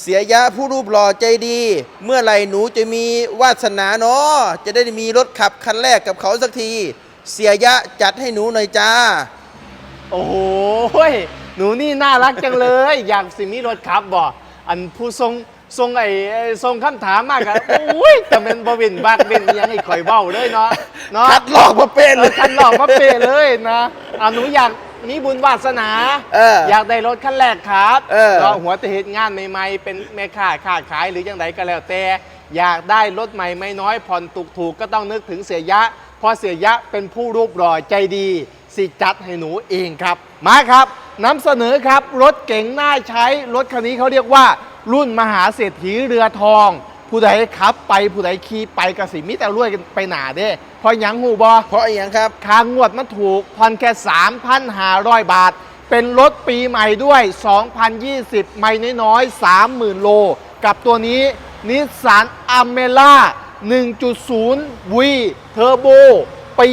เสียยะผู้รูปหล่อใจดี เมื่อไหร่หนูจะมีวาสนาเนาะจะได้มีรถขับคันแรกกับเขาสักที เสียยะจัดให้หนูหน่อยจ้า โอ้โหยหนูนี่น่ารักจังเลย อยากสิมีรถขับบ่อันผู้ทรงทรงไอ้ไอ้ทรงคำถามมากอะโอ้ยแต่เป็นบวินบากเป็นอิหยังไอ้ข่อยเบ้าเลยเนาะเนาะคัดลอกมาเป็นเอเลอยคันหลอกมาเปย์เลยนะอะหนูอยาก มีบุญวาสนาเอออยากได้รถคันแรกครับเออ ก็หัวแตะเหตุงานใหม่ๆ เป็นแม่ค้าค้าขายหรือยังไงก็แล้วแต่ อยากได้รถใหม่ไม่น้อยผ่อนถูกๆก็ต้องนึกถึงเสียยะ เพราะเสียยะเป็นผู้รูปหล่อใจดี สิจัดให้หนูเองครับ มาครับนำเสนอครับรถเก๋งน่าใช้รถคันนี้เขาเรียกว่า รุ่นมหาเศรษฐีเรือทอง ผู้ใดขับไปผู้ใดขี่ไปกสิมิแต่รวยกันไปหนาเด้เพราะหยังหูบอเพราะอย่างครับ ค่างวดมันถูกผ่อนแค่ 3,500 บาท เป็นรถปีใหม่ด้วย 2020 ไม่น้อยๆ30,000 โล กับตัวนี้นิสสันอเมล่า1.0 V เทอร์โบปี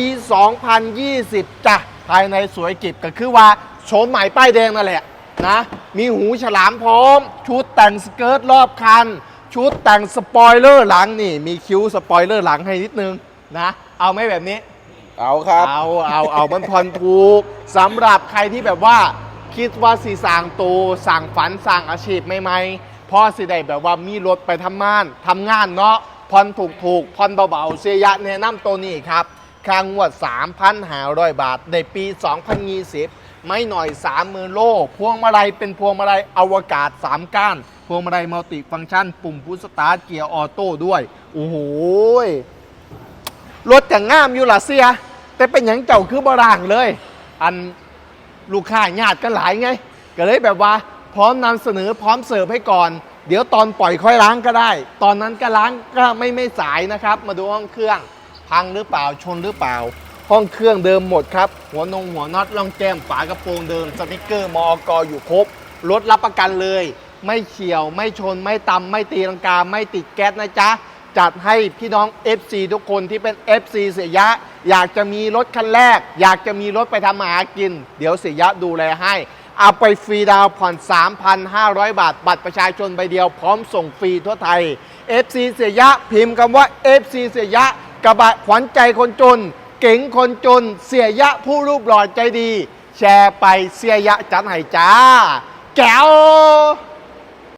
2020 จ้ะ ภายในสวยกิบก็คือว่าโฉมใหม่ป้ายแดงนั่นแหละนะ มีหูฉลามพร้อม ชุดแต่งสเกิร์ตรอบคัน ชุดแต่งสปอยเลอร์หลังนี่ มีคิ้วสปอยเลอร์หลังให้นิดนึงนะ เอาไหมแบบนี้ เอาครับ เอาเอาเอามันผ่อนถูกสำหรับใครที่แบบว่า คิดว่าสีสั่งตูสั่งฝันสั่งอาชีพใหม่ๆพ่อสิได้แบบว่ามีรถไปทำงานทำงานเนาะผ่อนถูกถูกๆผ่อนเบาๆเสียยะแนะนำตัวนี้ครับ ค่างวด 3,500 บาท ในปี 2020 ไม่หน่อย 30,000 โล พวงมาลัยเป็นพวงมาลัยอวกาศ 3 ก้าน พวงมาลัยมัลติฟังก์ชัน ปุ่มพุชสตาร์ทเกียร์ออโต้ด้วย โอ้โหรถแต่งงามอยู่ล่ะเสีย แต่เป็นอย่างเจ้าคือบร่างเลย อันลูกค้าญาติกันหลายไง ก็เลยแบบว่าพร้อมนำเสนอพร้อมเสิร์ฟให้ก่อน เดี๋ยวตอนปล่อยค่อยล้างก็ได้ ตอนนั้นก็ล้างก็ไม่ไม่สายนะครับ มาดูห้องเครื่อง พังหรือเปล่าชนหรือเปล่า ห้องเครื่องเดิมหมดครับ หัวนงหัวน็อตล่องแก้มฝากระโปรงเดิมสติกเกอร์มอกอยู่ครบรถรับประกันเลย ไม่เฉียวไม่ชนไม่ตำไม่ตีลังกา ไม่ติดแก๊สนะจ๊ะ จัดให้พี่น้อง FC ทุกคนที่เป็น FC เสียยะ อยากจะมีรถคันแรก อยากจะมีรถไปทำมาหากิน เดี๋ยวเสียยะดูแลให้เอาไปฟรีดาวผ่อน 3,500 บาท บัตรประชาชนใบเดียวพร้อมส่งฟรีทั่วไทย FC เสียยะ พิมพ์คำว่า FC เสียยะ กระบะขวัญใจคนจน เก๋งคนจน เสียยะผู้รูปหล่อใจดี แชร์ไปเสียยะจัดให้จ้า แก้ว